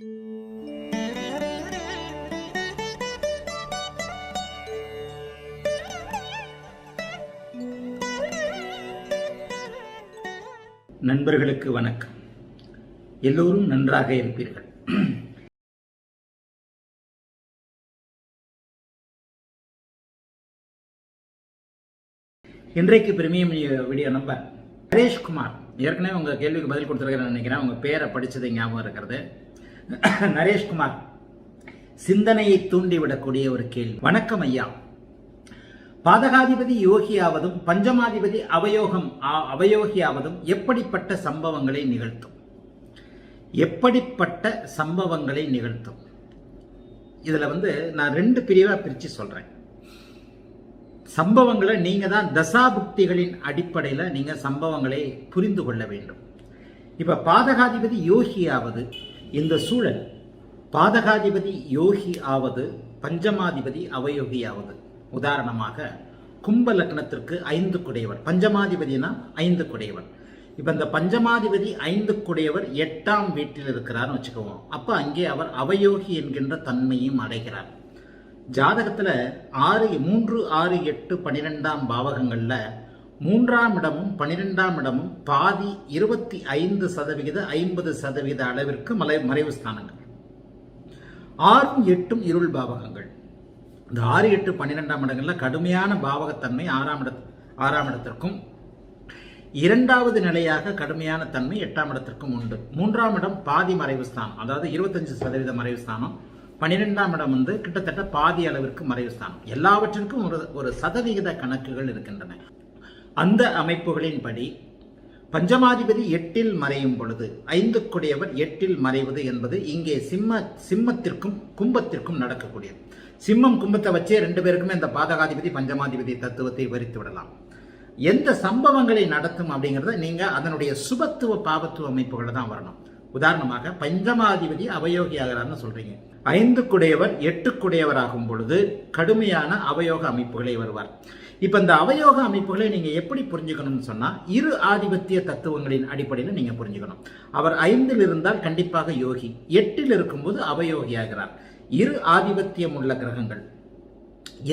நண்பர்களுக்கு வணக்கம். எல்லோரும் நன்றாக இருப்பீர்கள். இன்றைக்கு பிரிமியம் வீடியோ நம்ம நரேஷ்குமார். ஏற்கனவே உங்க கேள்விக்கு பதில் கொடுத்துருக்கிறேன் நினைக்கிறேன். உங்க பேரை படிச்சது ஞாபகம் இருக்கிறது. நரேஷ்குமார் சிந்தனையை தூண்டிவிடக்கூடிய ஒரு கேள்வி. வணக்கம் ஐயா. பாதகாதிபதி யோகியாவதும் பஞ்சமாதிபதி அவயோகம் ஆ- அவயோகியாவதும் எப்படிப்பட்ட சம்பவங்களை நிகழ்த்தும்? எப்படிப்பட்ட சம்பவங்களை நிகழ்த்தும்? இதுல வந்து நான் ரெண்டு பிரிவாக பிரித்து சொல்றேன். சம்பவங்களை நீங்க தான் தசாபுக்திகளின் அடிப்படையில் நீங்க சம்பவங்களை புரிந்து கொள்ள வேண்டும். இப்போ பாதகாதிபதி யோகியாவது இந்த சூழல் பாதகாதிபதி யோகி ஆவது பஞ்சமாதிபதி அவயோகி ஆவது. உதாரணமாக கும்ப லக்னத்திற்கு ஐந்து குடையவர். பஞ்சமாதிபதினா ஐந்து குடையவர். இப்போ இந்த பஞ்சமாதிபதி ஐந்து குடையவர் எட்டாம் வீட்டில் இருக்கிறார்னு வச்சுக்குவோம் அப்போ அங்கே அவர் அவயோகி என்கின்ற தன்மையும் அடைகிறார். ஜாதகத்தில் ஆறு மூன்று ஆறு எட்டு பன்னிரெண்டாம் பாவகங்களில் மூன்றாம் இடமும் பனிரெண்டாம் இடமும் பாதி இருபத்தி ஐந்து சதவிகித ஐம்பது சதவீத அளவிற்கு மலை மறைவு ஸ்தானங்கள். ஆறும் எட்டும் இருள் பாவகங்கள். இந்த ஆறு எட்டு பன்னிரெண்டாம் இடங்கள்ல கடுமையான பாவகத்தன்மை ஆறாம் இட ஆறாம் இடத்திற்கும் இரண்டாவது நிலையாக கடுமையான தன்மை எட்டாம் இடத்திற்கும் உண்டு. மூன்றாம் இடம் பாதி மறைவு ஸ்தானம் அதாவது இருபத்தஞ்சு சதவீத மறைவு ஸ்தானம். பன்னிரெண்டாம் இடம் வந்து கிட்டத்தட்ட பாதி அளவிற்கு மறைவு ஸ்தானம். எல்லாவற்றிற்கும் ஒரு ஒரு சதவிகித கணக்குகள் இருக்கின்றன. அந்த அமைப்புகளின்படி பஞ்சமாதிபதி எட்டில் மறையும் பொழுது ஐந்துக்குடையவர் எட்டில் மறைவது என்பது இங்கே சிம்ம சிம்மத்திற்கும் கும்பத்திற்கும் நடக்கக்கூடியது. சிம்மம் கும்பத்தை வச்சே ரெண்டு பேருக்குமே இந்த பாதகாதிபதி பஞ்சமாதிபதி தத்துவத்தை விவரித்து விடலாம். எந்த சம்பவங்களை நடத்தும் அப்படிங்கிறத நீங்கள் அதனுடைய சுபத்துவ பாவத்துவ அமைப்புகளை தான் வரணும். உதாரணமாக பஞ்சமாதிபதி அவயோகி ஆகிறார்னு சொல்றீங்க. ஐந்து குடையவர் எட்டு குடையவர் ஆகும் பொழுது கடுமையான அவயோக அமைப்புகளை வருவார். இப்போ இந்த அவயோக அமைப்புகளை நீங்கள் எப்படி புரிஞ்சுக்கணும்னு சொன்னால் இரு ஆதிபத்திய தத்துவங்களின் அடிப்படையில் நீங்கள் புரிஞ்சுக்கணும். அவர் ஐந்தில் இருந்தால் கண்டிப்பாக யோகி எட்டில் இருக்கும்போது அவயோகியாகிறார். இரு ஆதிபத்தியம் உள்ள கிரகங்கள்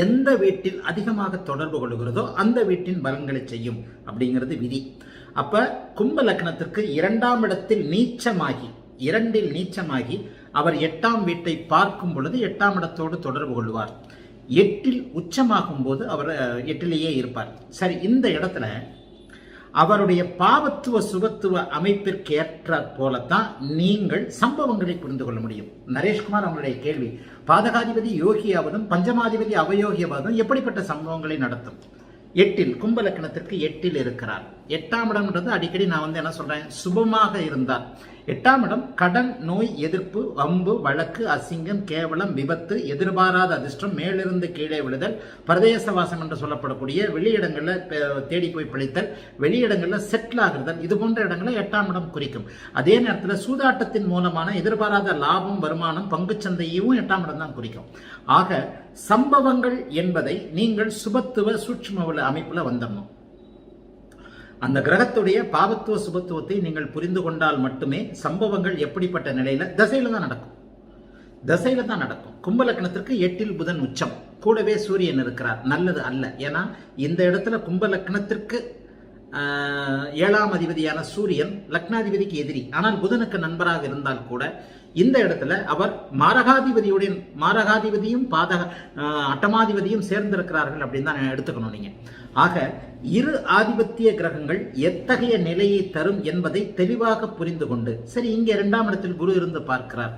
எந்த வீட்டில் அதிகமாக தொடர்பு கொள்கிறதோ அந்த வீட்டின் பலன்களை செய்யும் அப்படிங்கிறது விதி. அப்ப கும்ப லக்னத்திற்கு இரண்டாம் இடத்தில் நீச்சமாகி இரண்டில் நீச்சமாகி அவர் எட்டாம் வீட்டை பார்க்கும் பொழுது எட்டாம் இடத்தோடு தொடர்பு கொள்வார். எட்டில் உச்சமாகும் போது அவர் எட்டிலேயே இருப்பார். சரி இந்த இடத்துல அவருடைய பாவத்துவ சுகத்துவ அமைப்பிற்கு ஏற்ற போலத்தான் நீங்கள் சம்பவங்களை புரிந்து கொள்ள முடியும். நரேஷ்குமார் அவங்களுடைய கேள்வி பாதகாதிபதி யோகியாவதும் பஞ்சமாதிபதி அவயோகியாவதும் எப்படிப்பட்ட சம்பவங்களை நடத்தும்? எட்டில் கும்பலக்கணத்திற்கு எட்டில் இருக்கிறார். எட்டாம் இடம்ன்றது அடிக்கடி நான் வந்து என்ன சொல்றேன் சுபமாக இருந்தார் எட்டாம் இடம் கடன் நோய் எதிர்ப்பு வம்பு வழக்கு அசிங்கம் கேவலம் விபத்து எதிர்பாராத அதிர்ஷ்டம் மேலிருந்து கீழே விழுதல் பிரதேசவாசம் என்று சொல்லப்படக்கூடிய வெளியிடங்களில் தேடி போய் பிழைத்தல் வெளியிடங்களில் செட்டில் ஆகுதல் இது போன்ற இடங்களை எட்டாம் இடம் குறிக்கும். அதே நேரத்தில் சூதாட்டத்தின் மூலமான எதிர்பாராத லாபம் வருமானம் பங்குச்சந்தையும் எட்டாம் இடம் தான் குறிக்கும். ஆக சம்பவங்கள் என்பதை நீங்கள் சுபத்துவ சூட்சும அமைப்பில் வந்துடணும் அந்த கிரகத்துடைய பாவத்துவ சுபத்துவத்தை நீங்கள் புரிந்து கொண்டால் மட்டுமே சம்பவங்கள் எப்படிப்பட்ட நிலையில தசையில தான் நடக்கும். தசையில தான் நடக்கும். கும்பலக்கணத்திற்கு எட்டில் புதன் உச்சம். கூடவே சூரியன் இருக்கிறார். நல்லது அல்ல. ஏன்னா இந்த இடத்துல கும்பலக்கணத்திற்கு ஏழாம் அதிபதியான சூரியன் லக்னாதிபதிக்கு எதிரி. ஆனால் புதனுக்கு நண்பராக இருந்தால் கூட இந்த இடத்துல அவர் மாரகாதிபதியுடன் மாரகாதிபதியும் பாதக அட்டமாதிபதியும் சேர்ந்திருக்கிறார்கள் அப்படின்னு தான் எடுத்துக்கணும் நீங்க. ஆக இரு ஆதிபத்திய கிரகங்கள் எத்தகைய நிலையை தரும் என்பதை தெளிவாக புரிந்து கொண்டு சரி இங்கே இரண்டாம் இடத்தில் குரு இருந்து பார்க்கிறார்.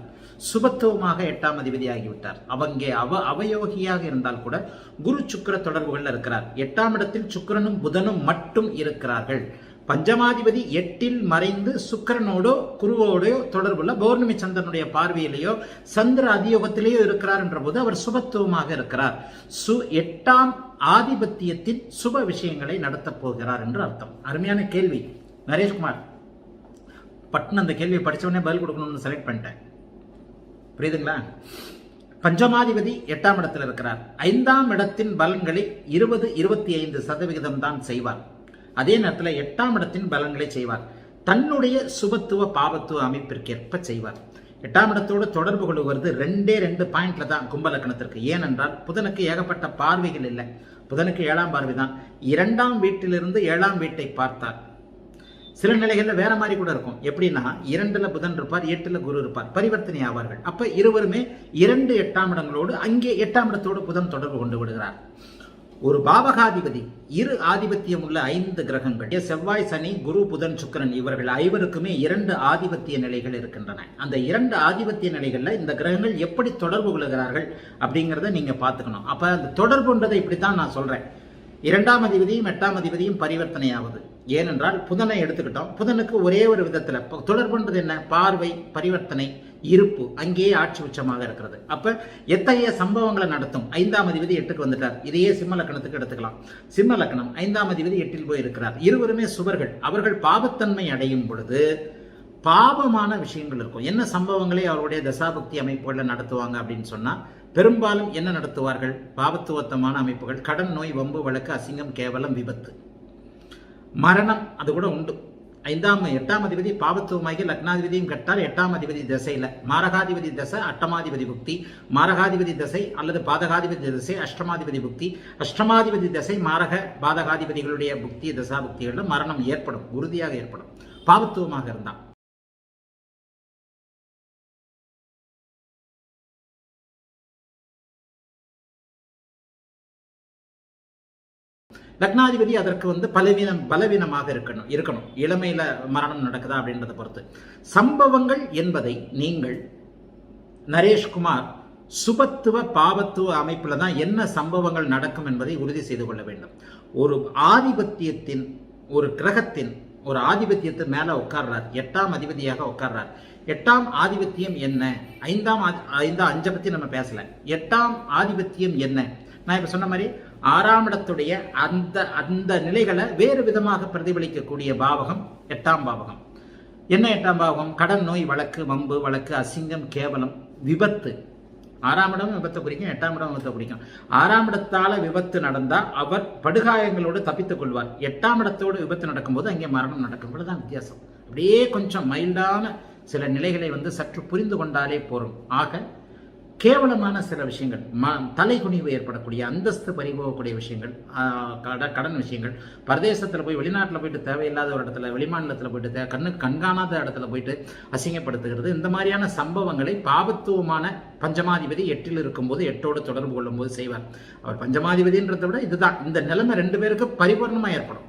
சுபத்துவமாக எட்டாம் அதிபதி ஆகிவிட்டார் அவங்க அவ அவயோகியாக இருந்தால் கூட குரு சுக்கர தொடர்புகள் இருக்கிறார். எட்டாம் இடத்தில் சுக்கிரனும் புதனும் மட்டும் இருக்கிறார்கள். பஞ்சமாதிபதி எட்டில் மறைந்து சுக்கரனோடோ குருவோடோ தொடர்புள்ள பௌர்ணமி சந்திரனுடைய பார்வையிலேயோ சந்திர அதியோகத்திலேயோ இருக்கிறார் என்ற போது அவர் சுபத்துவமாக இருக்கிறார். சு எட்டாம் ஆதிபத்தியத்தின் சுப விஷயங்களை நடத்தப் போகிறார் என்று அர்த்தம். அருமையான கேள்வி. நரேஷ்குமார் பட்டன் அந்த கேள்வியை படித்தவொடனே பதில் கொடுக்கணும்னு செலக்ட் பண்ணிட்டேன். புரியுதுங்களா? பஞ்சமாதிபதி எட்டாம் இடத்தில் இருக்கிறார். ஐந்தாம் இடத்தின் பலன்களை இருபது இருபத்தி ஐந்து சதவிகிதம் தான் செய்வார். அதே நேரத்தில் எட்டாம் இடத்தின் பலன்களை செய்வார். தன்னுடைய சுபத்துவ பாவத்துவ அமைப்பிற்கேற்ப செய்வார். எட்டாம் இடத்தோடு தொடர்பு கொள்வது ரெண்டே ரெண்டு பாயிண்ட்ல தான் கும்பலக்கணத்திற்கு. ஏனென்றால் புதனுக்கு ஏகப்பட்ட பார்வைகள் இல்லை. புதனுக்கு ஏழாம் பார்வை தான். இரண்டாம் வீட்டிலிருந்து ஏழாம் வீட்டை பார்த்தார். சில நிலைகளில் வேற மாதிரி கூட இருக்கும். எப்படின்னா இரண்டுல புதன் இருப்பார் எட்டுல குரு இருப்பார். பரிவர்த்தனை ஆவார்கள். அப்ப இருவருமே இரண்டு எட்டாம் இடங்களோடு அங்கே எட்டாம் இடத்தோடு புதன் தொடர்பு கொண்டு விடுகிறார். ஒரு பாவகாதிபதி இரு ஆதிபத்தியம் உள்ள ஐந்து கிரகங்கள் செவ்வாய் சனி குரு புதன் சுக்கிரன் இவர்கள் ஐவருக்குமே இரண்டு ஆதிபத்திய நிலைகள் இருக்கின்றன. அந்த இரண்டு ஆதிபத்திய நிலைகள்ல இந்த கிரகங்கள் எப்படி தொடர்பு கொள்கிறார்கள் அப்படிங்கிறத நீங்க பார்த்துக்கணும். அப்ப அந்த தொடர்புன்றதை இப்படித்தான் நான் சொல்றேன். இரண்டாம் அதிபதியும் எட்டாம் அதிபதியும் பரிவர்த்தனை ஆகுது ஏனென்றால் புதனை எடுத்துக்கிட்டோம். புதனுக்கு ஒரே ஒரு விதத்துல. தொடர்புன்றது என்ன? பார்வை பரிவர்த்தனை. இருப்பு அங்கேயே ஆட்சி உச்சமாக இருக்கிறது. அப்ப எத்தகைய சம்பவங்களை நடத்தும்? ஐந்தாம் அதிபதி எட்டுக்கு வந்துட்டார். இதையே சிம்ம லக்கணத்துக்கு எடுத்துக்கலாம். சிம்ம லக்கணம் ஐந்தாம் அதிபதி எட்டில் போய் இருக்கிறார் இருவருமே சுவர்கள். அவர்கள் பாவத்தன்மை அடையும் பொழுது பாவமான விஷயங்கள் இருக்கும். என்ன சம்பவங்களை அவருடைய தசாபக்தி அமைப்புகளில் நடத்துவாங்க அப்படின்னு சொன்னா பெரும்பாலும் என்ன நடத்துவார்கள்? பாவத்துவத்தமான அமைப்புகள். கடன் நோய் வம்பு வழக்கு அசிங்கம் கேவலம் விபத்து. மரணம் அது கூட உண்டு. ஐந்தாம் எட்டாம் அதிபதி பாவத்துவமாகி லக்னாதிபதியும் கட்டால் எட்டாம் அதிபதி திசையில மாரகாதிபதி தசை அட்டமாதிபதி புக்தி. மாரகாதிபதி தசை அல்லது பாதகாதிபதி தசை அஷ்டமாதிபதி புக்தி. அஷ்டமாதிபதி தசை மாரக பாதகாதிபதிகளுடைய புக்தி தசா புக்திகளில் மரணம் ஏற்படும் உறுதியாக ஏற்படும். பாவத்துவமாக இருந்தால் லக்னாதிபதி அதற்கு வந்து பலவீனம் பலவீனமாக இருக்கணும் இருக்கணும். இளமையில மரணம் நடக்குதா அப்படின்றத பொறுத்து. சம்பவங்கள் என்பதை நீங்கள் நரேஷ்குமார் சுபத்துவ பாவத்துவ அமைப்பில் தான் என்ன சம்பவங்கள் நடக்கும் என்பதை உறுதி செய்து கொள்ள வேண்டும். ஒரு ஆதிபத்தியத்தின் ஒரு கிரகத்தின் ஒரு ஆதிபத்தியத்து மேலே உட்கார்றார். எட்டாம் அதிபதியாக உட்கார்றார். எட்டாம் ஆதிபத்தியம் என்ன? ஐந்தாம் ஆதி- ஐந்தாம் அஞ்சை பற்றி நம்ம பேசலை. எட்டாம் ஆதிபத்தியம் என்ன? நான் இப்போ சொன்ன மாதிரி ஆறாம் இடத்துடைய அந்த அந்த நிலைகளை வேறு விதமாக பிரதிபலிக்கக்கூடிய பாவகம் எட்டாம் பாவகம். என்ன எட்டாம் பாவகம்? கடன் நோய் வழக்கு வம்பு வழக்கு அசிங்கம் கேவலம் விபத்து. ஆறாம் இடம் விபத்தை குறிக்கும் எட்டாம் இடம் விபத்தை குறிக்கும். ஆறாம் இடத்தால விபத்து நடந்தால் அவர் படுகாயங்களோடு தப்பித்துக் கொள்வார். எட்டாம் இடத்தோடு விபத்து நடக்கும்போது அங்கே மரணம் நடக்கும் தான் வித்தியாசம். அப்படியே கொஞ்சம் மைல்டான சில நிலைகளை வந்து சற்று புரிந்து கொண்டாலே போகும் ஆக கேவலமான சில விஷயங்கள் ம தலைகுனிவு ஏற்படக்கூடிய அந்தஸ்து பறிபோகக்கூடிய விஷயங்கள் கட கடன் விஷயங்கள் பிரதேசத்தில் போய் வெளிநாட்டில் போயிட்டு தேவையில்லாத ஒரு இடத்துல வெளிமாநிலத்தில் போயிட்டு தே கண்ணுக்கு கண்காணாத இடத்துல போயிட்டு அசிங்கப்படுத்துகிறது. இந்த மாதிரியான சம்பவங்களை பாபத்துவமான பஞ்சமாதிபதி எட்டில் இருக்கும்போது எட்டோடு தொடர்பு கொள்ளும்போது செய்வார். அவர் பஞ்சமாதிபதின்றதை விட இதுதான். இந்த நிலைமை ரெண்டு பேருக்கு பரிபூர்ணமாக ஏற்படும்.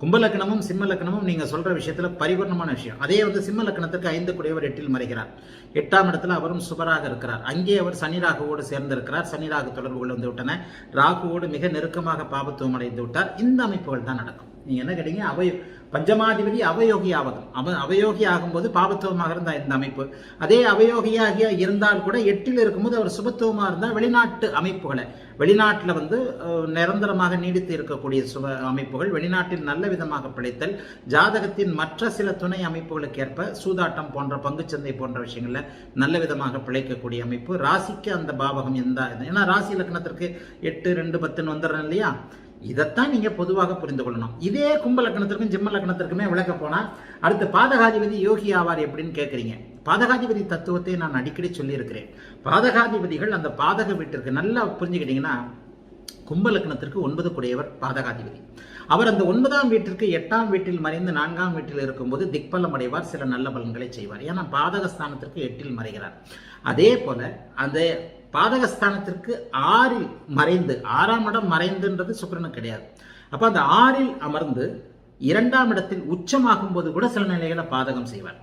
கும்பலக்கணமும் சிம்ம லக்னமும் நீங்க சொல்ற விஷயத்துல பரிபூர்ணமான விஷயம். அதே வந்து சிம்ம லக்னத்துக்கு ஐந்து குடையவர் எட்டில் மறைகிறார். எட்டாம் இடத்துல அவரும் சுபராக இருக்கிறார். அங்கே அவர் சனி ராகுவோடு சேர்ந்திருக்கிறார். சனி ராகு தொடர்புகள் வந்து விட்டன ராகுவோடு மிக நெருக்கமாக பாபத்துவம் அடைந்து விட்டார். இந்த அமைப்புகள் தான் நடக்கும். நீங்கள் என்ன கேட்டீங்க? அவை பஞ்சமாதிபதி அவயோகி ஆவதும் அவ அவயோகி ஆகும்போது பாபத்துவமாக இருந்தால் இந்த அமைப்பு. அதே அவயோகியாக இருந்தால் கூட எட்டில் இருக்கும்போது அவர் சுபத்துவமாக இருந்தால் வெளிநாட்டு அமைப்புகளை. வெளிநாட்டில் வந்து நிரந்தரமாக நீடித்து இருக்கக்கூடிய சுப அமைப்புகள் வெளிநாட்டில் நல்ல விதமாக பிழைத்தல் ஜாதகத்தின் மற்ற சில துணை அமைப்புகளுக்கு ஏற்ப சூதாட்டம் போன்ற பங்குச்சந்தை போன்ற விஷயங்களில் நல்ல விதமாக பிழைக்கக்கூடிய அமைப்பு. ராசிக்கு அந்த பாவகம் எந்த ஏன்னா ராசி லக்னத்திற்கு எட்டு ரெண்டு பத்துன்னு வந்துடுறேன் இல்லையா? இதைத்தான் நீங்க பொதுவாக புரிந்து கொள்ளணும். இதே கும்ப லக்னத்திற்கும் ஜிம்ம லக்னத்திற்குமே விளக்க போனா அடுத்து பாதகாதிபதி யோகி ஆவார் எப்படின்னு கேட்குறீங்க பாதகாதிபதி தத்துவத்தை நான் அடிக்கடி சொல்லியிருக்கிறேன். பாதகாதிபதிகள் அந்த பாதக வீட்டிற்கு நல்லா புரிஞ்சுக்கிட்டீங்கன்னா கும்ப லக்னத்திற்கு ஒன்பது குடையவர் பாதகாதிபதி. அவர் அந்த ஒன்பதாம் வீட்டிற்கு எட்டாம் வீட்டில் மறைந்து நான்காம் வீட்டில் இருக்கும்போது திக்பலம் அடைவார் சில நல்ல பலன்களை செய்வார். ஏன்னா பாதகஸ்தானத்திற்கு எட்டில் மறைகிறார். அதே போல அந்த பாதகஸ்தானத்திற்கு ஆறில் மறைந்து ஆறாம் இடம் மறைந்துன்றது சுக்கிரனுக்கு கிடையாது. அப்போ அந்த ஆறில் அமர்ந்து இரண்டாம் இடத்தில் உச்சமாகும் போது கூட சில நிலைகளை பாதகம் செய்வார்.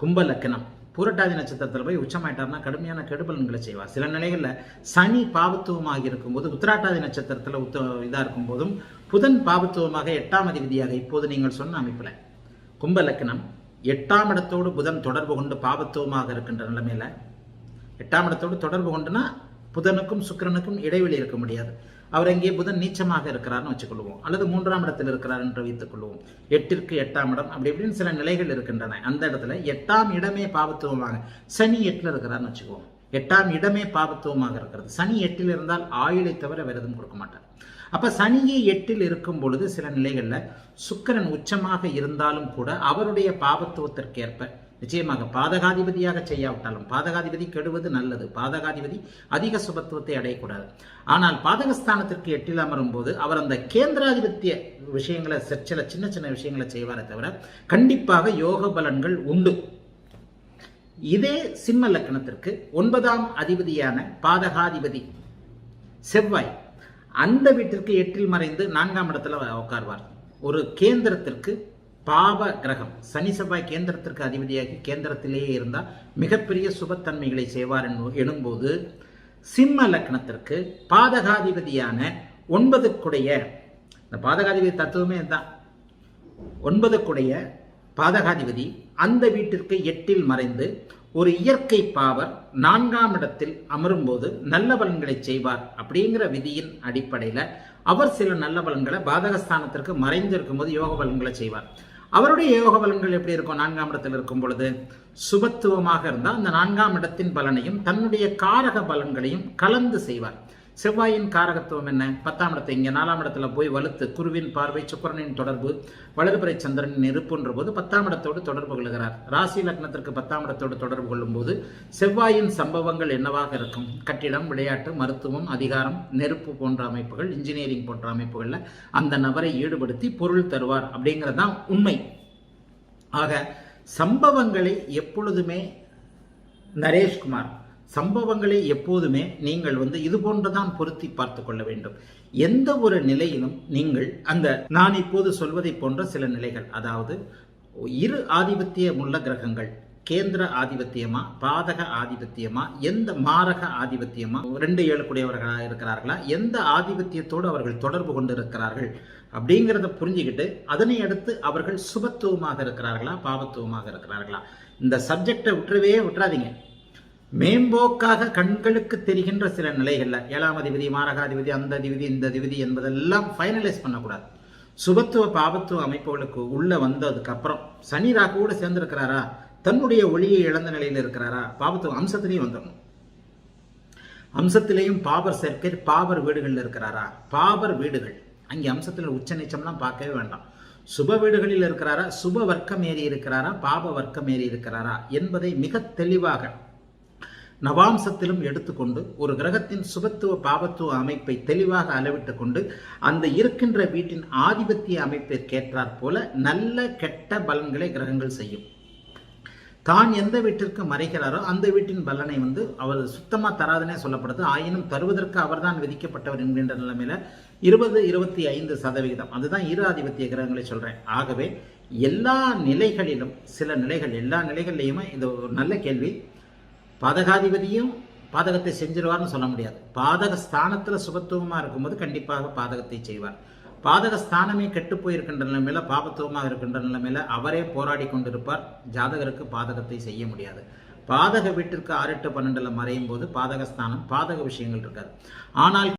கும்ப லக்கணம் பூரட்டாதி நட்சத்திரத்தில் போய் உச்சமாயிட்டார்னா கடுமையான கெடுபலன்களை செய்வார். சில நிலைகளில் சனி பாவத்துவமாக இருக்கும்போது உத்திராட்டாதி நட்சத்திரத்தில் உத்த இதாக இருக்கும்போதும் புதன் பாவத்துவமாக எட்டாம் அதிபதியாக இப்போது நீங்கள் சொன்ன அமைப்பில். கும்ப லக்கணம் எட்டாம் இடத்தோடு புதன் தொடர்பு கொண்டு பாவத்துவமாக இருக்கின்ற நிலைமையில எட்டாம் இடத்தோடு தொடர்பு கொண்டுனா புதனுக்கும் சுக்கிரனுக்கும் இடைவெளி இருக்க முடியாது. அவர் எங்கே புதன் நீச்சமாக இருக்கிறார்னு வச்சுக்கொள்வோம். அல்லது மூன்றாம் இடத்தில் இருக்கிறார் என்று வைத்துக் கொள்வோம். எட்டிற்கு எட்டாம் இடம் அப்படி இப்படின்னு சில நிலைகள் இருக்கின்றன. அந்த இடத்துல எட்டாம் இடமே பாவத்துவமாக சனி எட்டில் இருக்கிறார்னு வச்சுக்குவோம். எட்டாம் இடமே பாவத்துவமாக இருக்கிறது. சனி எட்டில் இருந்தால் ஆயுளை தவிர விரதம் எதுவும் கொடுக்க மாட்டார். அப்ப சனியே எட்டில் இருக்கும் பொழுது சில நிலைகள்ல சுக்கிரன் உச்சமாக இருந்தாலும் கூட அவருடைய பாவத்துவத்திற்கேற்ப நிச்சயமாக பாதகாதிபதியாக செய்யாவிட்டாலும் பாதகாதிபதி கெடுவது நல்லது. பாதகாதிபதி அதிக சுபத்துவத்தை அடையக்கூடாது. ஆனால் பாதகஸ்தானத்திற்கு எட்டில் அமரும் போது அவர் அந்த கேந்திராதிபத்திய விஷயங்களை சில சின்ன சின்ன விஷயங்களை செய்வாரே தவிர கண்டிப்பாக யோக பலன்கள் உண்டு. இதே சிம்ம லக்கணத்திற்கு ஒன்பதாம் அதிபதியான பாதகாதிபதி செவ்வாய் அந்த வீட்டிற்கு எட்டில் மறைந்து நான்காம் இடத்துல உட்கார்வார் ஒரு கேந்திரத்திற்கு பாவ கிரகம். சனி செவ்வாய் கேந்திரத்திற்கு அதிபதியாகி கேந்திரத்திலேயே இருந்தால் மிகப்பெரிய சுபத்தன்மைகளை செய்வார் எனும்போது சிம்ம லக்னத்திற்கு பாதகாதிபதியான ஒன்பதுக்குடைய இந்த பாதகாதிபதி தத்துவமே தான் ஒன்பதுக்குடைய பாதகாதிபதி அந்த வீட்டிற்கு எட்டில் மறைந்து ஒரு இயற்கை பாவர் நான்காம் இடத்தில் அமரும்போது நல்ல பலன்களை செய்வார் அப்படிங்கிற விதியின் அடிப்படையில் அவர் சில நல்ல பலன்களை பாதகஸ்தானத்திற்கு மறைந்திருக்கும் போது யோக பலன்களை செய்வார். அவருடைய யோக பலன்கள் எப்படி இருக்கும்? நான்காம் இடத்தில் இருக்கும் பொழுது சுபத்துவமாக இருந்தால் அந்த நான்காம் இடத்தின் பலனையும் தன்னுடைய காரக பலன்களையும் கலந்து செய்வார். செவ்வாயின் காரகத்துவம் என்ன? பத்தாம் இடத்தை இங்கே நாலாம் இடத்துல போய் வலுத்து குருவின் பார்வை சுக்கரனின் தொடர்பு வலதுபுறை சந்திரனின் நெருப்புன்ற போது பத்தாம் இடத்தோடு தொடர்பு கொள்கிறார். ராசி லக்னத்திற்கு பத்தாம் இடத்தோடு தொடர்பு கொள்ளும்போது செவ்வாயின் சம்பவங்கள் என்னவாக இருக்கும்? கட்டிடம் விளையாட்டு மருத்துவம் அதிகாரம் நெருப்பு போன்ற அமைப்புகள் இன்ஜினியரிங் போன்ற அமைப்புகளில் அந்த நபரை ஈடுபடுத்தி பொருள் தருவார் அப்படிங்கிறது தான் உண்மை. ஆக சம்பவங்களை எப்பொழுதுமே நரேஷ்குமார் சம்பவங்களை எப்போதுமே நீங்கள் வந்து இது போன்றுதான் பொருத்தி பார்த்து கொள்ள வேண்டும். எந்த ஒரு நிலையிலும் நீங்கள் அந்த நான் இப்போது சொல்வதை போன்ற சில நிலைகள் அதாவது இரு ஆதிபத்தியமுள்ள கிரகங்கள் கேந்திர ஆதிபத்தியமா பாதக ஆதிபத்தியமா எந்த மாரக ஆதிபத்தியமா ரெண்டு ஏழுக்குடையவர்களாக இருக்கிறார்களா எந்த ஆதிபத்தியத்தோடு அவர்கள் தொடர்பு கொண்டு இருக்கிறார்கள் அப்படிங்கிறத புரிஞ்சுக்கிட்டு அதனை அடுத்து அவர்கள் சுபத்துவமாக இருக்கிறார்களா பாவத்துவமாக இருக்கிறார்களா. இந்த சப்ஜெக்டை விட்டுறவே விட்டுறாதீங்க. மேம்போக்காக கண்களுக்கு தெரிகின்ற சில நிலைகள்ல ஏழாம் அதிபதி மாரகாதிபதி அந்த அதிபதி இந்த அதிபதி என்பதெல்லாம் ஃபைனலைஸ் பண்ணக்கூடாது. சுபத்துவ பாபத்துவ அமைப்புகளுக்கு உள்ள வந்ததுக்கு அப்புறம் சனி ராகுவோட சேர்ந்திருக்கிறாரா? தன்னுடைய ஒளியை இழந்த நிலையில் இருக்கிறாரா? பாபத்துவ அம்சத்திலையும் வந்துடணும். அம்சத்திலேயும் பாபர் சேர்க்கை பாபர் வீடுகளில் இருக்கிறாரா? பாபர் வீடுகள். அங்கே அம்சத்தில் உச்ச நீச்சம்லாம் பார்க்கவே வேண்டாம். சுப வீடுகளில் இருக்கிறாரா? சுப வர்க்கம் ஏறி இருக்கிறாரா? பாப வர்க்கம் ஏறி இருக்கிறாரா? என்பதை மிக தெளிவாக நவாம்சத்திலும் எடுத்துக்கொண்டு ஒரு கிரகத்தின் சுபத்துவ பாபத்துவ அமைப்பை தெளிவாக அளவிட்டு கொண்டு அந்த இருக்கின்ற வீட்டின் ஆதிபத்திய அமைப்பிற்கேற்றாற் போல நல்ல கெட்ட பலன்களை கிரகங்கள் செய்யும். தான் எந்த வீட்டிற்கு மறைகிறாரோ அந்த வீட்டின் பலனை வந்து அவர் சுத்தமாக தராதுனே சொல்லப்படுது. ஆயினும் தருவதற்கு அவர்தான் விதிக்கப்பட்டவர் என்கின்ற நிலைமையில இருபது இருபத்தி ஐந்து சதவிகிதம். அதுதான் இரு ஆதிபத்திய கிரகங்களை சொல்கிறேன் ஆகவே எல்லா நிலைகளிலும் சில நிலைகள் எல்லா நிலைகள்லையுமே இது ஒரு நல்ல கேள்வி. பாதகாதிபதியும் பாதகத்தை செஞ்சிருவார்னு சொல்ல முடியாது. பாதக ஸ்தானத்தில் சுபத்துவமாக இருக்கும்போது கண்டிப்பாக பாதகத்தை செய்வார். பாதக ஸ்தானமே கெட்டு போயிருக்கின்ற நிலைமையில பாபத்துவமாக இருக்கின்ற நிலைமையில அவரே போராடி கொண்டிருப்பார். ஜாதகருக்கு பாதகத்தை செய்ய முடியாது. பாதக வீட்டிற்கு ஆறு எட்டு பன்னெண்டுல மறையும் போது பாதகஸ்தானம் பாதக விஷயங்கள் இருக்காது. ஆனால்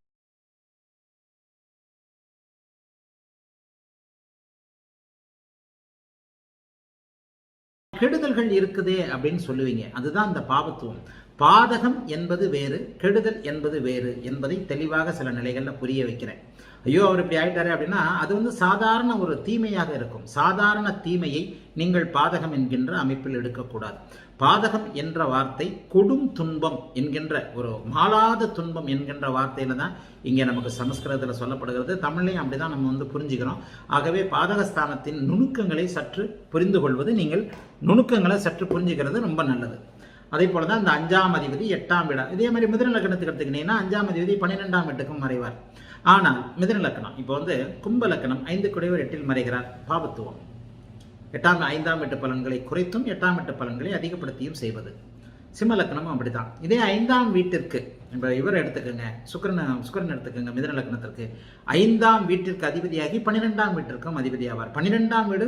கெடுதல்கள் இருக்குதே அப்படின்னு சொல்லுவீங்க. அதுதான் அந்த பாவத்துவம். பாதகம் என்பது வேறு கெடுதல் என்பது வேறு என்பதை தெளிவாக சில நிலைகளில் புரிய வைக்கிறேன். ஐயோ அவர் இப்படி ஆயிட்டாரே அப்படின்னா அது வந்து சாதாரண ஒரு தீமையாக இருக்கும். சாதாரண தீமையை நீங்கள் பாதகம் என்கின்ற அமைப்பில் எடுக்கக்கூடாது. பாதகம் என்ற வார்த்தை கொடும் துன்பம் என்கின்ற ஒரு மாளாத துன்பம் என்கின்ற வார்த்தையில தான் இங்கே நமக்கு சமஸ்கிருதத்தில் சொல்லப்படுகிறது. தமிழ்லையும் அப்படிதான் நம்ம வந்து புரிஞ்சுக்கிறோம். ஆகவே பாதகஸ்தானத்தின் நுணுக்கங்களை சற்று புரிந்து கொள்வது நீங்கள் நுணுக்கங்களை சற்று புரிஞ்சுக்கிறது ரொம்ப நல்லது. அதே போல தான் இந்த அஞ்சாம் அதிபதி எட்டாம் இடம் இதே மாதிரி மிதன லக்கணத்துக்கு எடுத்துக்கிட்டீங்கன்னா அஞ்சாம் அதிபதி பன்னிரெண்டாம் வீட்டுக்கும் மறைவார். ஆனால் மிதன லக்கணம் இப்போ வந்து கும்ப லக்கணம் ஐந்து குடைவர் எட்டில் மறைகிறார் பாபத்துவம். எட்டாம் ஐந்தாம் எட்டு பலன்களை குறைத்தும் எட்டாம் எட்டு பலன்களை அதிகப்படுத்தியும் செய்வது. சிம்ம லக்னமும் அப்படிதான் இதே ஐந்தாம் வீட்டிற்கு இப்போ இவர் எடுத்துக்கோங்க. சுக்கரன் சுக்கரன் எடுத்துக்கோங்க மிதன லக்னத்திற்கு. ஐந்தாம் வீட்டிற்கு அதிபதியாகி பன்னிரெண்டாம் வீட்டிற்கும் அதிபதியாவார். பன்னிரெண்டாம் வீடு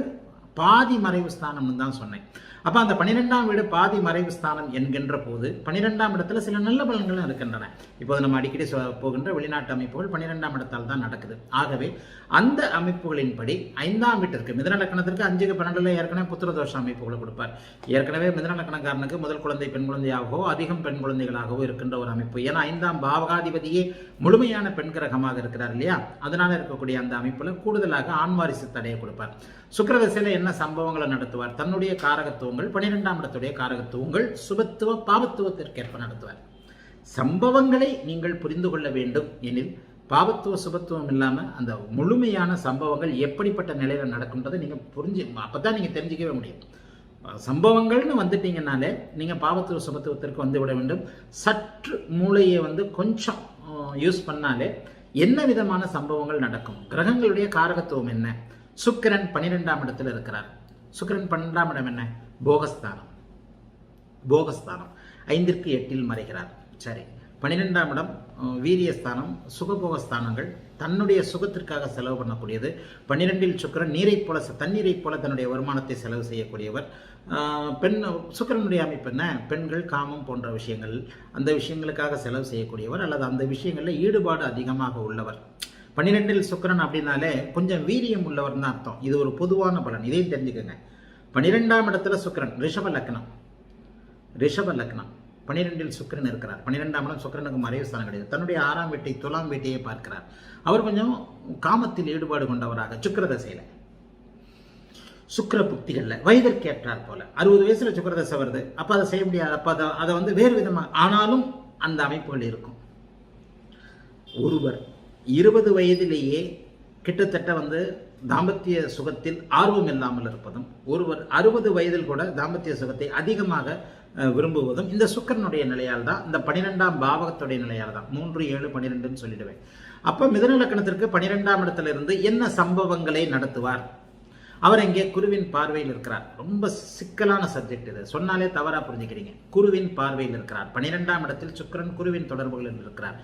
பாதி மறைவு ஸ்தானம்னு தான் சொன்னேன். அப்போ அந்த பன்னிரெண்டாம் வீடு பாதி மறைவு ஸ்தானம் என்கின்ற போது பன்னிரெண்டாம் இடத்துல சில நல்ல பலன்களும் இருக்கின்றன. இப்போது நம்ம அடிக்கடி சொ- போகின்ற வெளிநாட்டு அமைப்புகள் பன்னிரெண்டாம் இடத்தால் தான் நடக்குது. ஆகவே அந்த அமைப்புகளின்படி ஐந்தாம் வீட்டிற்கு மிதன லக்கணத்திற்கு அஞ்சுக்கு பன்னெண்டுல ஏற்கனவே புத்திரதோஷ அமைப்புகளை கொடுப்பார். ஏற்கனவே மிதன லக்கணக்காரனுக்கு முதல் குழந்தை பெண் குழந்தையாகவோ அதிகம் பெண் குழந்தைகளாகவோ இருக்கின்ற ஒரு அமைப்பு. ஏன்னா ஐந்தாம் பாவகாதிபதியே முழுமையான பெண் கிரகமாக இருக்கிறார் இல்லையா? அதனால இருக்கக்கூடிய அந்த அமைப்புல கூடுதலாக ஆண்வாரிசு தடையை கொடுப்பார். சுக்கிரதசையில என்ன சம்பவங்களை நடத்துவார்? தன்னுடைய காரகத்துவங்கள் பன்னிரெண்டாம் இடத்துடைய காரகத்துவங்கள் சுபத்துவ பாவத்துவத்திற்கேற்ப நடத்துவார். சம்பவங்களை நீங்கள் புரிந்து கொள்ள வேண்டும் எனில் பாவத்துவ சுபத்துவம் இல்லாம அந்த முழுமையான சம்பவங்கள் எப்படிப்பட்ட நிலையில நடக்கும்ன்றதை நீங்க புரிஞ்சு அப்பதான் நீங்க தெரிஞ்சுக்கவே முடியும். சம்பவங்கள்னு வந்துட்டீங்கனாலே நீங்க பாவத்துவ சுபத்துவத்திற்கு வந்து விட வேண்டும். சற்று மூளையை வந்து கொஞ்சம் யூஸ் பண்ணாலே என்ன விதமான சம்பவங்கள் நடக்கும்? கிரகங்களுடைய காரகத்துவம் என்ன? சுக்கிரன் பன்னிரெண்டாம் இடத்துல இருக்கிறார். சுக்கிரன் பன்னெண்டாம் இடம் என்ன? போகஸ்தானம். போகஸ்தானம். ஐந்திற்கு எட்டில் மறைகிறார். சரி. பன்னிரெண்டாம் இடம் வீரியஸ்தானம் சுகபோகஸ்தானங்கள். தன்னுடைய சுகத்திற்காக செலவு பண்ணக்கூடியது. பன்னிரெண்டில் சுக்கிரன் நீரைப் போல தண்ணீரைப் போல தன்னுடைய வருமானத்தை செலவு செய்யக்கூடியவர். பெண் சுக்கிரனுடைய அமைப்பு என்ன? பெண்கள் காமம் போன்ற விஷயங்கள். அந்த விஷயங்களுக்காக செலவு செய்யக்கூடியவர் அல்லது அந்த விஷயங்களில் ஈடுபாடு அதிகமாக உள்ளவர். பன்னிரெண்டில் சுக்கிரன் அப்படின்னாலே கொஞ்சம் வீரியம் உள்ளவர் தான் அர்த்தம். இது ஒரு பொதுவான பலன். இதையும் தெரிஞ்சுக்கோங்க. பன்னிரெண்டாம் இடத்துல சுக்கிரன் ரிஷப லக்னம். ரிஷப லக்னம். பன்னிரெண்டில் சுக்கிரன் இருக்கிறார். பன்னிரெண்டாம் இடம் சுக்கரனுக்கு மறைவு ஸ்தானம் கிடையாது. தன்னுடைய ஆறாம் வீட்டை துலாம் வீட்டையே பார்க்கிறார். அவர் கொஞ்சம் காமத்தில் ஈடுபாடு கொண்டவராக சுக்கிர தசையில. புக்திகளில் புக்திகள்ல வயதிற்கேற்றார் போல. அறுபது வயசுல சுக்கிர தசை வருது. அப்போ அதை செய்ய முடியாது. அப்போ அதை அதை வந்து வேறு விதமாக ஆனாலும் அந்த அமைப்புகள் இருக்கும். ஒருவர் இருபது வயதிலேயே கிட்டத்தட்ட வந்து தாம்பத்திய சுகத்தில் ஆர்வம் இல்லாமல் இருப்பதும் ஒருவர் அறுபது வயதில் கூட தாம்பத்திய சுகத்தை அதிகமாக விரும்புவதும் இந்த சுக்கிரனுடைய நிலையால் தான் இந்த பனிரெண்டாம் பாவகத்துடைய நிலையால் தான் மூன்று ஏழு பன்னிரெண்டுன்னு சொல்லிடுவேன். அப்போ மிதனலக்கணத்திற்கு பனிரெண்டாம் இடத்துல இருந்து என்ன சம்பவங்களை நடத்துவார்? அவர் இங்கே குருவின் பார்வையில் இருக்கிறார். ரொம்ப சிக்கலான சப்ஜெக்ட் இது. சொன்னாலே தவறாக புரிஞ்சுக்கிறீங்க. குருவின் பார்வையில் இருக்கிறார். பனிரெண்டாம் இடத்தில் சுக்கிரன் குருவின் தொடர்புகளில் இருக்கிறார்.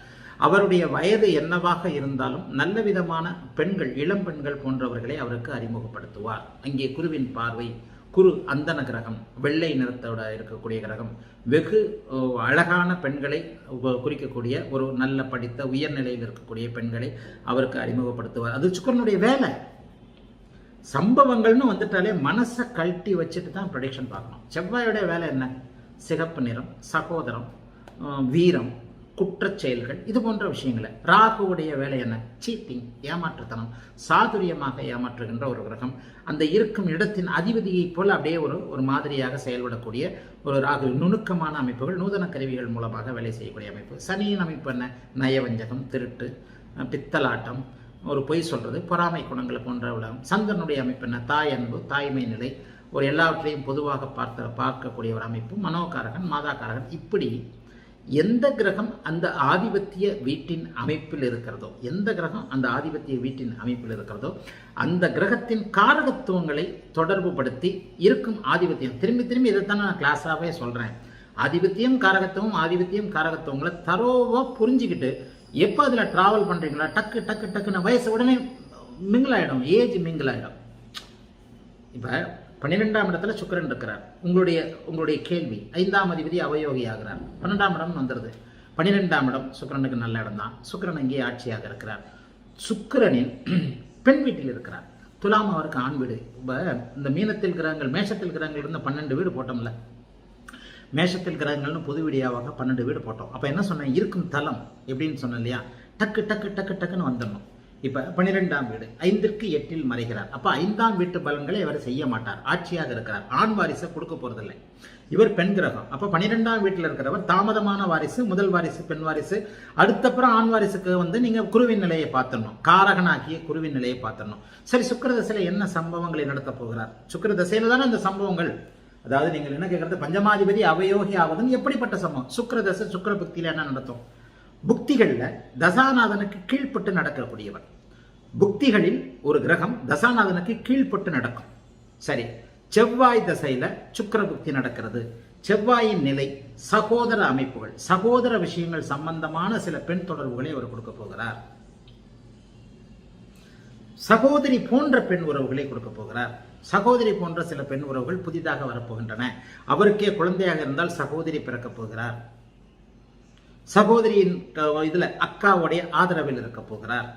அவருடைய வயது என்னவாக இருந்தாலும் நல்ல விதமான பெண்கள் இளம் பெண்கள் போன்றவர்களை அவருக்கு அறிமுகப்படுத்துவார். அங்கே குருவின் பார்வை குரு அந்தன கிரகம் வெள்ளை நிறத்தோட இருக்கக்கூடிய கிரகம் வெகு அழகான பெண்களை குறிக்கக்கூடிய ஒரு நல்ல படித்த உயர்நிலையில் இருக்கக்கூடிய பெண்களை அவருக்கு அறிமுகப்படுத்துவார். அது சுக்கரனுடைய வேலை. சம்பவங்கள்னு வந்துட்டாலே மனசை கழட்டி வச்சுட்டு தான் ப்ரொடிக்ஷன் பார்க்கணும். செவ்வாயோட வேலை என்ன? சிகப்பு நிறம் சகோதரம் வீரம் குற்றச் செயல்கள் இது போன்ற விஷயங்களை. ராகுவுடைய வேலை என்ன? சீட்டிங் ஏமாற்றுத்தனம் சாதுரியமாக ஏமாற்றுகின்ற ஒரு கிரகம். அந்த இருக்கும் இடத்தின் அதிபதியைப் போல அப்படியே ஒரு ஒரு மாதிரியாக செயல்படக்கூடிய ஒரு ராகு. நுணுக்கமான அமைப்புகள் நூதன கருவிகள் மூலமாக வேலை செய்யக்கூடிய அமைப்பு. சனியின் அமைப்பு என்ன? நயவஞ்சகம் திருட்டு பித்தலாட்டம் ஒரு பொய் சொல்றது பொறாமை குணங்களை போன்ற உலகம். சந்திரனுடைய அமைப்பு என்ன? தாய் அன்பு தாய்மை நிலை. ஒரு எல்லாவற்றையும் பொதுவாக பார்த்த பார்க்கக்கூடிய ஒரு அமைப்பு. மனோகாரகன் மாதாகாரகன் இப்படி எந்த கிரகம் அந்த ஆதிபத்திய வீட்டின் அமைப்பில் இருக்கிறதோ எந்த கிரகம் அந்த ஆதிபத்திய வீட்டின் அமைப்பில் இருக்கிறதோ அந்த கிரகத்தின் காரகத்துவங்களை தொடர்பு படுத்தி இருக்கும் ஆதிபத்தியம். திரும்பி திரும்பி இதைத்தான் நான் கிளாஸாகவே சொல்கிறேன் ஆதிபத்தியம் காரகத்துவம் ஆதிபத்தியம் காரகத்துவங்களை தரோவா புரிஞ்சுக்கிட்டு எப்போ அதில் ட்ராவல் பண்ணுறீங்களா டக்கு டக்கு டக்குன்னு வயசு உடனே மிங்கிளாயிடும் ஏஜ் மிங்கிள் ஆகிடும் இப்போ பன்னிரெண்டாம் இடத்துல சுக்கிரன் இருக்கிறார். உங்களுடைய உங்களுடைய கேள்வி ஐந்தாம் அதிபதி அவயோகி ஆகிறார் பன்னெண்டாம் இடம் வந்துடுது பன்னிரெண்டாம் இடம் சுக்கரனுக்கு நல்ல இடம் தான் சுக்கிரன் அங்கே ஆட்சியாக இருக்கிறார். சுக்கரனின் பெண் வீட்டில் இருக்கிறார். துலாம் அவருக்கு ஆண் வீடு. இப்போ இந்த மீனத்தில் கிரகங்கள் மேஷத்தில் கிரகங்கள் இருந்த பன்னெண்டு வீடு போட்டோம்ல. மேஷத்தில் கிரகங்கள்னு பொது வீடியாவாக பன்னெண்டு வீடு போட்டோம். அப்போ என்ன சொன்னேன்? இருக்கும் தலம் எப்படின்னு சொன்னேன் இல்லையா? டக்கு டக்கு டக்கு டக்குன்னு வந்துடணும். இப்போ பன்னிரெண்டாம் வீடு ஐந்திற்கு எட்டில் மறைகிறார். அப்போ ஐந்தாம் வீட்டு பலன்களை இவர் செய்ய மாட்டார் ஆட்சியாக இருக்கிறார். ஆண் வாரிசை கொடுக்க போறதில்லை. இவர் பெண் கிரகம். அப்போ பன்னிரெண்டாம் வீட்டில் இருக்கிறவர் தாமதமான வாரிசு முதல் வாரிசு பெண் வாரிசு. அடுத்தப்புறம் ஆண் வாரிசுக்கு வந்து நீங்க குருவின் நிலையை பார்த்துடணும். காரகனாகிய குருவின் நிலையை பார்த்துடணும். சரி சுக்கரதசையில என்ன சம்பவங்களை நடத்த போகிறார்? சுக்கரதசையில தானே அந்த சம்பவங்கள். அதாவது நீங்கள் என்ன கேட்கறது பஞ்சமாதிபதி அவயோகி ஆகுதுன்னு எப்படிப்பட்ட சம்பவம்? சுக்கிர தசை சுக்கிர என்ன நடத்தும்? புக்திகள்ல தசாநாதனுக்கு கீழ்ப்பட்டு நடக்கக்கூடியவர் புக்திகளில் ஒரு கிரகம் தசாநாதனுக்கு கீழ்ப்பட்டு நடக்கும். சரி செவ்வாய் தசையில சுக்கிர புக்தி நடக்கிறது. செவ்வாயின் நிலை சகோதர அமைப்புகள் சகோதர விஷயங்கள் சம்பந்தமான சில பெண் தொடர்புகளை அவர் கொடுக்க போகிறார். சகோதரி போன்ற பெண் உறவுகளை கொடுக்க போகிறார். சகோதரி போன்ற சில பெண் உறவுகள் புதிதாக வரப்போகின்றன. அவருக்கே குழந்தையாக இருந்தால் சகோதரி பிறக்கப் போகிறார். சகோதரியின் இதில் அக்காவுடைய ஆதரவில் இருக்க போகிறார்.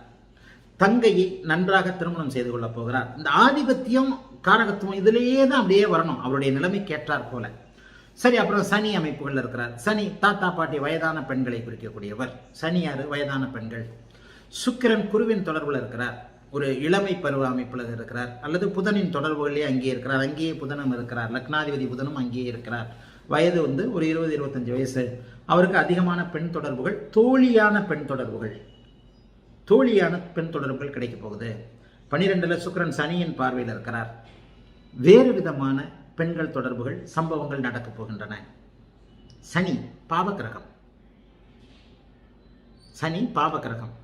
தங்கையை நன்றாக திருமணம் செய்து கொள்ளப் போகிறார். இந்த ஆதிபத்தியம் காரகத்துவம் இதிலேயே தான் அப்படியே வரணும். அவருடைய நிலைமை கேட்டார் போல. சரி அப்புறம் சனி அமைப்புகள் இருக்கிறார். சனி தாத்தா பாட்டி வயதான பெண்களை குறிக்கக்கூடியவர். சனி யாரு? வயதான பெண்கள். சுக்கிரன் குருவின் தொடர்பில் இருக்கிறார். ஒரு இளமை பருவ அமைப்பில் இருக்கிறார். அல்லது புதனின் தொடர்புகளே அங்கே இருக்கிறார். அங்கேயே புதனும் இருக்கிறார். லக்னாதிபதி புதனும் அங்கேயே இருக்கிறார். வயது வந்து ஒரு இருபது இருபத்தஞ்சு வயசு. அவருக்கு அதிகமான பெண் தொடர்புகள் தோழியான பெண் தொடர்புகள். தோழியான பெண் தொடர்புகள் கிடைக்க போகுது. பனிரெண்டில் சுக்கிரன் சனியின் பார்வையில் இருக்கிறார். வேறு விதமான பெண்கள் தொடர்புகள் சம்பவங்கள் நடக்கப் போகின்றன. சனி பாவக்கிரகம். சனி பாவக்கிரகம்.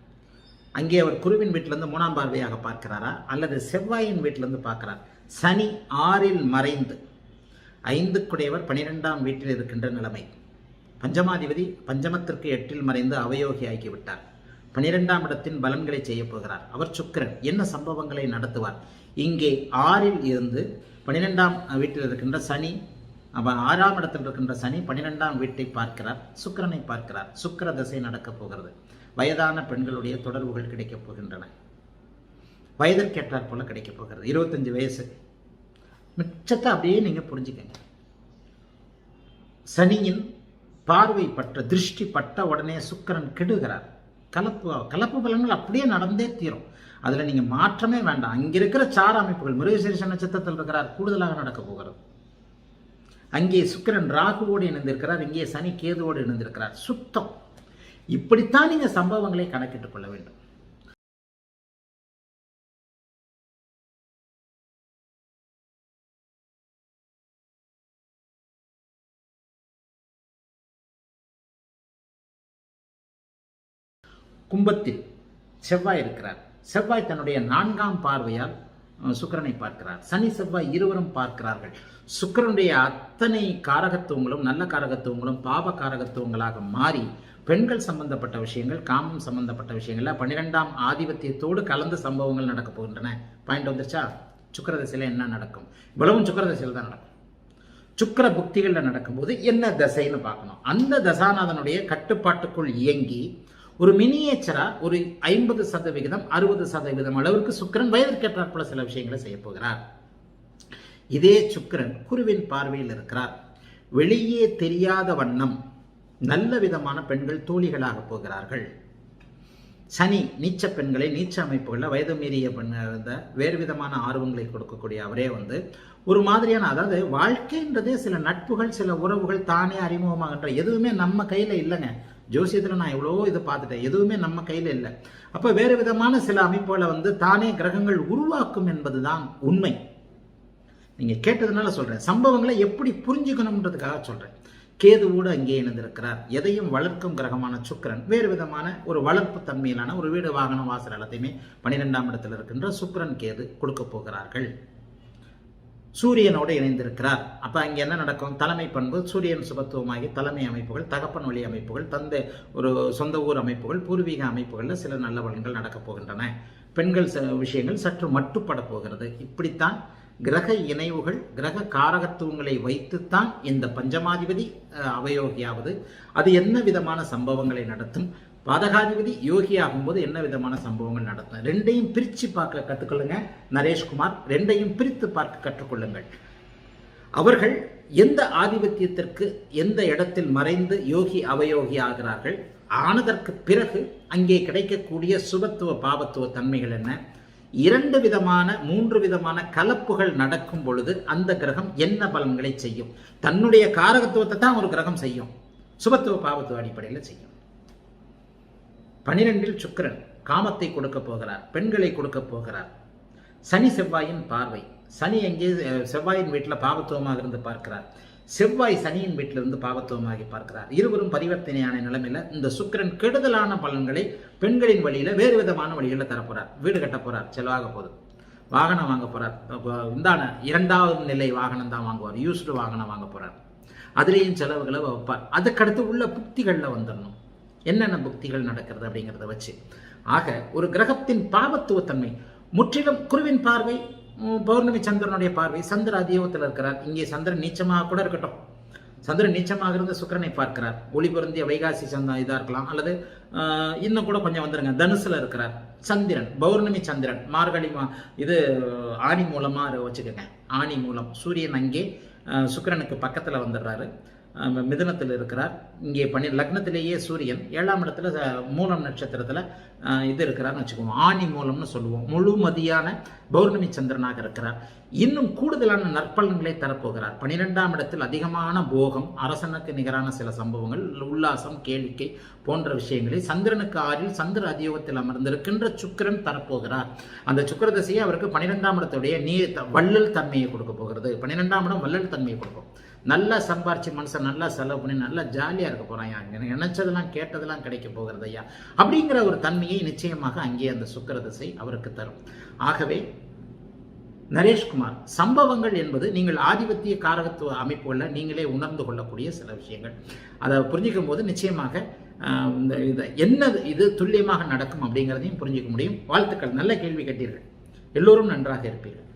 அங்கே அவர் குருவின் வீட்டிலிருந்து மூணாம் பார்வையாக பார்க்கிறாரா? அல்லது செவ்வாயின் வீட்டிலிருந்து பார்க்கிறார்? சனி ஆறில் மறைந்து ஐந்துக்குடையவர் பனிரெண்டாம் வீட்டில் இருக்கின்ற நிலைமை. பஞ்சமாதிபதி பஞ்சமத்திற்கு எட்டில் மறைந்து அவயோகி ஆகிவிட்டார். பனிரெண்டாம் இடத்தின் பலன்களை செய்ய போகிறார். அவர் சுக்கிரன். என்ன சம்பவங்களை நடத்துவார்? இங்கே ஆறில் இருந்து பனிரெண்டாம் வீட்டில் இருக்கின்ற சனி அவன் ஆறாம் இடத்தில் இருக்கின்ற சனி பனிரெண்டாம் வீட்டை பார்க்கிறார். சுக்கிரனை பார்க்கிறார். சுக்கர தசை நடக்கப் போகிறது. வயதான பெண்களுடைய தொடர்புகள் கிடைக்கப் போகின்றன. வயதிற்கேற்றாற் போல கிடைக்கப் போகிறது. இருபத்தஞ்சு வயசு. மிச்சத்தை அப்படியே நீங்கள் புரிஞ்சுக்கங்க. சனியின் பார்வை பட்ட திருஷ்டி பட்ட உடனே சுக்கிரன் கெடுகிறார். கலப்பு கலப்பு பலன்கள் அப்படியே நடந்தே தீரும். அதில் நீங்கள் மாற்றமே வேண்டாம். அங்கே இருக்கிற சார அமைப்புகள் மிருகசீரிஷ நட்சத்திரத்தில் இருக்கிறார் கூடுதலாக நடக்க போகிறது. அங்கே சுக்கிரன் ராகுவோடு இணைந்திருக்கிறார் இங்கே சனி கேதுவோடு இணைந்திருக்கிறார். சுத்தம். இப்படித்தான் நீங்கள் சம்பவங்களை கணக்கிட்டுக் கொள்ள வேண்டும். கும்பத்தில் செவ்வாய் இருக்கிறார். செவ்வாய் தன்னுடைய நான்காம் பார்வையால் சுக்கரனை பார்க்கிறார். சனி செவ்வாய் இருவரும் பார்க்கிறார்கள். சுக்கிரனுடைய அத்தனை காரகத்துவங்களும் நல்ல காரகத்துவங்களும் பாவ காரகத்துவங்களாக மாறி பெண்கள் சம்பந்தப்பட்ட விஷயங்கள் காமம் சம்பந்தப்பட்ட விஷயங்கள்ல பன்னிரெண்டாம் ஆதிபத்தியத்தோடு கலந்து சம்பவங்கள் நடக்க போகின்றன. பாயிண்ட் வந்துருச்சா? சுக்கரதசையில் என்ன நடக்கும்? இவ்வளவும் சுக்கரதசையில் தான் நடக்கும். சுக்கிர புக்திகளில் நடக்கும்போது என்ன தசைன்னு பார்க்கணும். அந்த தசாநாதனுடைய கட்டுப்பாட்டுக்குள் இயங்கி ஒரு மினியேச்சரா ஒரு ஐம்பது சதவிகிதம் அறுபது சதவிகிதம் அளவிற்கு சுக்கிரன் வயதிற்கேற்றாற்போல சில விஷயங்களை செய்ய போகிறார். இதே சுக்கரன் குருவின் பார்வையில் இருக்கிறார். வெளியே தெரியாத வண்ணம் நல்ல விதமான பெண்கள் தோழிகளாக போகிறார்கள். சனி நீச்ச பெண்களை நீச்ச அமைப்புகளில் வயது மீறிய பெண் இருந்த வேறு விதமான ஆர்வங்களை கொடுக்கக்கூடிய அவரே வந்து ஒரு மாதிரியான அதாவது வாழ்க்கைன்றதே சில நட்புகள் சில உறவுகள் தானே அறிமுகமாகின்ற எதுவுமே நம்ம கையில் இல்லைங்க. ஜோசியத்தில் நான் எவ்வளோ இதை பார்த்துட்டேன். எதுவுமே நம்ம கையில் இல்லை. அப்போ வேறு விதமான சில அமைப்புகளை வந்து தானே கிரகங்கள் உருவாக்கும் என்பதுதான் உண்மை. நீங்கள் கேட்டதுனால சொல்கிறேன் சம்பவங்களை எப்படி புரிஞ்சுக்கணுன்றதுக்காக சொல்கிறேன் கேதுவோடு அங்கே இணைந்திருக்கிறார். எதையும் வளர்க்கும் கிரகமான சுக்கரன். வேறு விதமான ஒரு வளர்ப்பு தன்மையிலான ஒரு வீடு வாகனம் வாசல் எல்லாத்தையுமே பன்னிரெண்டாம் இடத்தில் இருக்கின்ற சுக்கரன் கேது கொடுக்க போகிறார்கள். சூரியனோடு இணைந்திருக்கிறார். அப்போ அங்கே என்ன நடக்கும்? தலைமை பண்பு சூரியன் சுபத்துவமாகி தலைமை அமைப்புகள் தகப்பன் வழி அமைப்புகள் தந்தை ஒரு சொந்த ஊர் அமைப்புகள் பூர்வீக அமைப்புகளில் சில நல்ல பலன்கள் நடக்கப் போகின்றன. பெண்கள் ச- விஷயங்கள் சற்று மட்டுப்பட போகிறது. இப்படித்தான் கிரக இணைவுகள் கிரக காரகத்துவங்களை வைத்துத்தான் இந்த பஞ்சமாதிபதி அவயோகியாவது. அது என்ன விதமான சம்பவங்களை நடத்தும்? பாதகாதிபதி யோகி ஆகும்போது என்ன விதமான சம்பவங்கள் நடத்தும் ரெண்டையும் பிரித்து பார்க்க கற்றுக்கொள்ளுங்க. நரேஷ்குமார் ரெண்டையும் பிரித்து பார்க்க கற்றுக்கொள்ளுங்கள். அவர்கள் எந்த ஆதிபத்தியத்திற்கு எந்த இடத்தில் மறைந்து யோகி அவயோகி ஆகிறார்கள்? ஆனதற்கு பிறகு அங்கே கிடைக்கக்கூடிய சுபத்துவ பாவத்துவ தன்மைகள் என்ன? இரண்டு விதமான மூன்று விதமான கலப்புகள் நடக்கும் பொழுது அந்த கிரகம் என்ன பலன்களை செய்யும்? தன்னுடைய காரகத்துவத்தை தான் ஒரு கிரகம் செய்யும். சுபத்துவ பாவத்துவ அடிப்படையில் செய்யும். பனிரெண்டில் சுக்கிரன் காமத்தை கொடுக்க போகிறார் பெண்களை கொடுக்க போகிறார். சனி செவ்வாயின் பார்வை. சனி எங்கே செவ்வாயின் வீட்டில் பாவத்துவமாக இருந்து பார்க்கிறார். செவ்வாய் சனியின் வீட்டிலிருந்து பாவத்துவமாகி பார்க்கிறார். இருவரும் பரிவர்த்தனையான நிலைமையில இந்த சுக்கிரன் கெடுதலான பலன்களை பெண்களின் வழியில வேறு விதமான வழிகளில் தரப்போறார். வீடு கட்ட போறார் செலவாக போகுது. வாகனம் வாங்க போறார். இந்தான இரண்டாவது நிலை வாகனம் தான் வாங்குவார். யூஸ்டு வாகனம் வாங்க போறார். அதுலேயும் செலவுகளை வைப்பார் அதுக்கடுத்து உள்ள புக்திகளில் வந்துடணும் என்னென்ன புக்திகள் நடக்கிறது அப்படிங்கிறத வச்சு. ஆக ஒரு கிரகத்தின் பாவத்துவத்தன்மை முற்றிலும் குருவின் பார்வை பௌர்ணமி சந்திரனுடைய பார்வை சந்திர அதியோகத்தில் இருக்கிறார். இங்கே சந்திரன் நீச்சமாக கூட இருக்கட்டும். சந்திரன் நீச்சமாக இருந்த சுக்கிரனை பார்க்கிறார். ஒளி பொருந்திய வைகாசி சந்தம் இதாக இருக்கலாம். அல்லது இன்னும் கூட கொஞ்சம் வந்துருங்க. தனுசுல இருக்கிறார். சந்திரன் பௌர்ணமி சந்திரன் மார்கழி மா இது ஆணி மூலமாக வச்சுக்கோங்க. ஆணி மூலம் சூரியன் அங்கே சுக்கரனுக்கு சுக்கிரனுக்கு பக்கத்தில் வந்துடுறாரு. மிதனத்தில் இருக்கிறார். இங்கே பண்ணி லக்னத்திலேயே சூரியன். ஏழாம் இடத்துல மூலம் நட்சத்திரத்தில் இது இருக்கிறார்னு வச்சுக்குவோம் ஆணி மூலம்னு சொல்லுவோம். முழுமதியான பௌர்ணமி சந்திரனாக இருக்கிறார். இன்னும் கூடுதலான நற்பலன்களை தரப்போகிறார். பனிரெண்டாம் இடத்தில் அதிகமான போகம் அரசனுக்கு நிகரான சில சம்பவங்கள் உல்லாசம் கேளிக்கை போன்ற விஷயங்களை சந்திரனுக்கு ஆறில் சந்திர அதியோகத்தில் அமர்ந்திருக்கின்ற சுக்கிரன் தரப்போகிறார். அந்த சுக்கிர திசையை அவருக்கு பன்னிரெண்டாம் இடத்துடைய நீ வள்ளல் தன்மையை கொடுக்க போகிறது. பன்னிரெண்டாம் இடம் வள்ளல் தன்மையை கொடுக்கும். நல்லா சம்பாரிச்சு மனுஷன் நல்லா செலவு பண்ணி நல்லா ஜாலியாக இருக்க போகிறான் ஐயா. நினைச்சதெல்லாம் கேட்டதெல்லாம் கிடைக்க போகிறது ஐயா. அப்படிங்கிற ஒரு தன்மையை நிச்சயமாக அங்கே அந்த சுக்கர திசை அவருக்கு தரும். ஆகவே நரேஷ்குமார் சம்பவங்கள் என்பது நீங்கள் ஆதிபத்திய காரகத்துவ அமைப்புகளில் நீங்களே உணர்ந்து கொள்ளக்கூடிய சில விஷயங்கள். அதை புரிஞ்சிக்கும் போது நிச்சயமாக இந்த இது என்ன இது துல்லியமாக நடக்கும் அப்படிங்கிறதையும் புரிஞ்சிக்க முடியும். வாழ்த்துக்கள். நல்ல கேள்வி கேட்டீர்கள். எல்லோரும் நன்றாக இருப்பீர்கள்.